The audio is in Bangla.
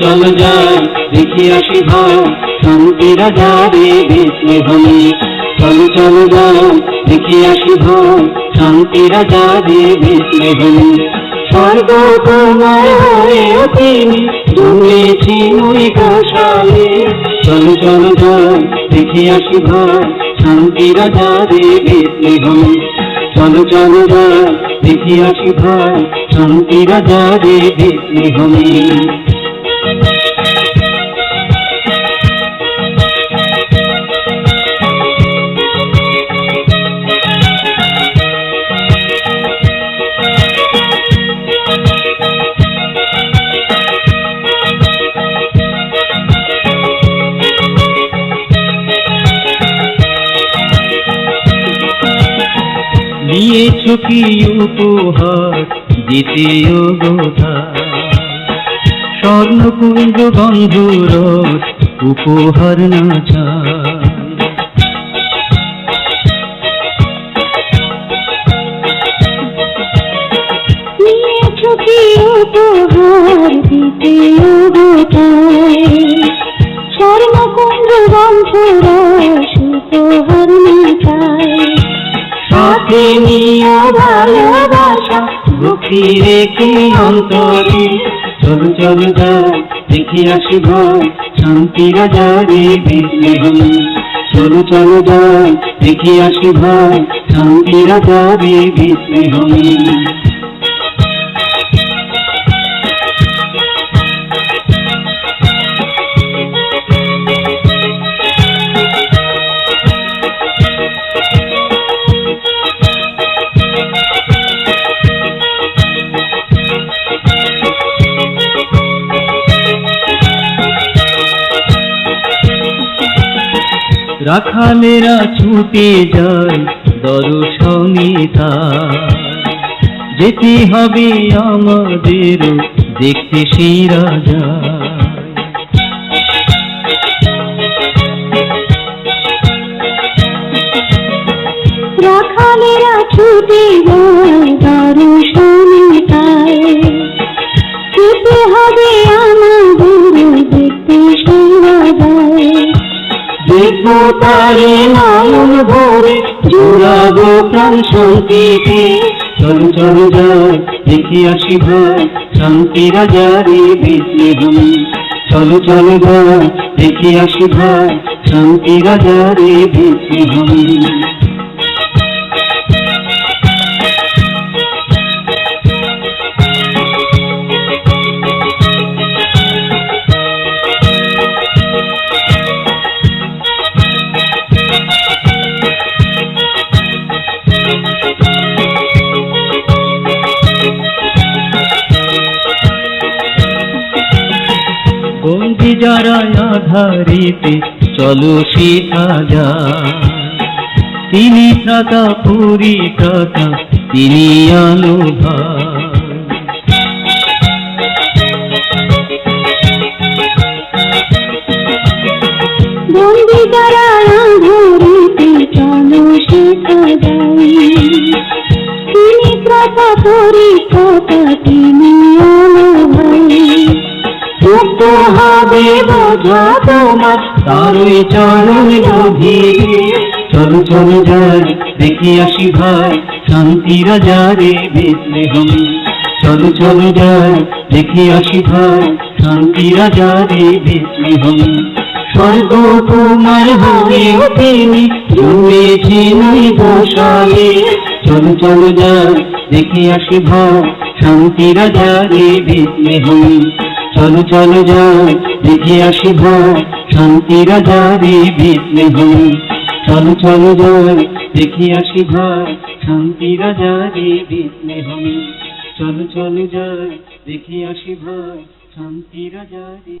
চলো যাই দেখি আসি ভাই শান্তিরা যাবে বেশি হলে চলো চলো যাই দেখি আসি ভাই শান্তিরা যাবে বেশি হলে স্বর্গ তোমার হয়ে তিনি জমেছি ওই গোশালে চলো চলো যাই দেখি আসি ভাই শান্তিরা যাবে বেশি হলে চলো চলো যাই দেখি আসি ভাই শান্তিরা যাবে বেশি নিয়েছ কি উপহার দ্বিতীয় গোধা স্বর্ণকুঞ্জ বন্ধুর উপহার না চায়। উপহার দিতে গোটায় স্বর্ণকুঞ্জ বন্ধুরস উপহার মিটায় সাথে নিয়ে ভালোবাসা বুকি রেখে অন্তরে চল চল যাই দেখি আসি শান্তি রাজারে হলে। চল চল যাই দেখি আসি শান্তি রাজারে বিজলে রাখালেরা ছুটে যায় দর্শনে যেতে হবে আমাদের, দেখতে সেই রাজা। রাখালেরা ছুটে যায় দারু শুনিতায় যেতে হবে আমাদের, দেখতে সেবা যায় দেখব তারে নয়ন ভরে জোড়াবো প্রাণ শান্তিতে। চল চল যাই, দেখি আসি ভাই, শান্তি রাজারে বেঁচে হলে চল চল যাই, দেখি আসি ভাই, শান্তি রাজারে বেঁচে হলে বন্দি যারা আধারিতে চলো শেখা যায় তিনি ত্রাতা পুরী ত্রাতা তিনি আলো ভাই বন্দি চলো শেখা যায় তিনি কথা করি কথা তিনি মুক্ত হবে বোঝা তোমার। তারই চরণ গভীরে চলো চলো যাই, দেখি আসি ভাই, শান্তি রাজারে বেঁচলে হলে চলো চলো যাই, দেখি আসি ভাই, শান্তি রাজারে বেঁচলে হলে স্বর্গ তোমার হয়ে তিনি জমেছেন গোশালে চলো চলো যাই, দেখি আসি ভাই, শান্তি রাজারে বেঁচলে হলে চলো চলো যাই দেখে আসি ভাই শান্তি রাজারে বেঁচলে হই চলো চলো যাই দেখে আসি ভাই শান্তি রাজারে বেঁচলে হই চলো চলো যাই দেখে আসি ভাই শান্তি রাজারে